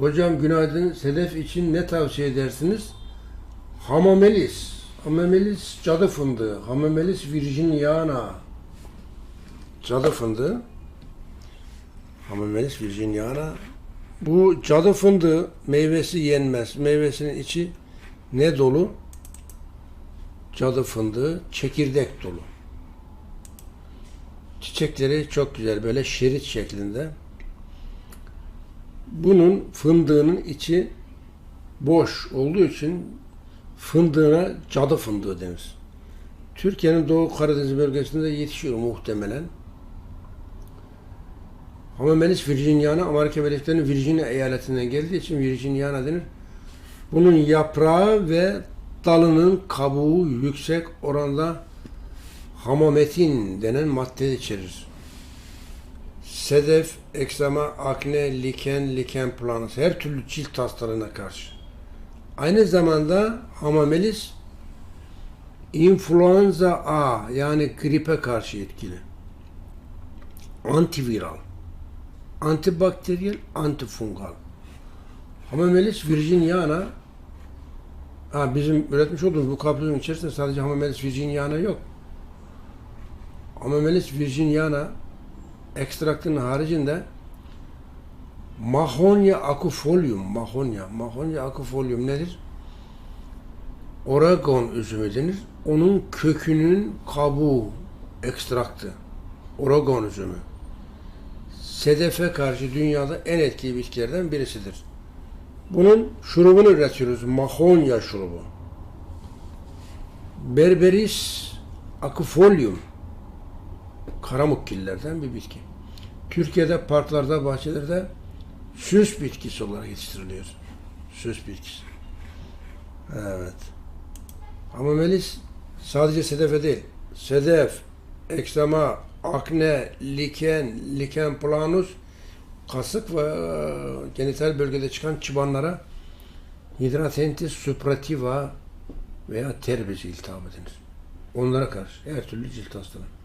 Hocam günaydın. Sedef için ne tavsiye edersiniz? Hamamelis. Hamamelis cadı fındığı. Hamamelis virginiana. Cadı fındığı. Hamamelis virginiana. Bu cadı fındığı meyvesi yenmez. Meyvesinin içi ne dolu? Cadı fındığı çekirdek dolu. Çiçekleri çok güzel böyle şerit şeklinde. Bunun fındığının içi boş olduğu için fındığına cadı fındığı denir. Türkiye'nin Doğu Karadeniz bölgesinde yetişiyor muhtemelen. Hamamelis virginiana Amerika Birleşik Devletleri'nin Virginia eyaletinden geldiği için virginiana denir. Bunun yaprağı ve dalının kabuğu yüksek oranda hamametin denen madde içerir. Sedef, eksema, akne, liken, liken planus her türlü cilt hastalığına karşı. Aynı zamanda hamamelis influenza A yani gripe karşı etkili. Antiviral, antibakteriyel, antifungal. Hamamelis virginiana ha, bizim üretmiş olduğumuz bu kapsülün içerisinde sadece Hamamelis virginiana yok. Hamamelis virginiana ekstraktının haricinde Mahonia acufolium, Mahonia, Mahonia acufolium nedir? Oregon üzümü denir. Onun kökünün kabuğu ekstraktı. Oregon üzümü. Sedefe karşı dünyada en etkili bitkilerden birisidir. Bunun şurubunu üretiyoruz. Mahonia şurubu. Berberis acufolium karamukgillerden bir bitki. Türkiye'de parklarda, bahçelerde süs bitkisi olarak yetiştiriliyor. Süs bitkisi. Evet. Ama melis sadece sedefe değil. Sedef, eksema, akne, liken, liken planus, kasık ve e, genital bölgede çıkan çıbanlara hidratentis suprativa veya ter bezi iltihabı denir. Onlara karşı her türlü cilt hastalığı.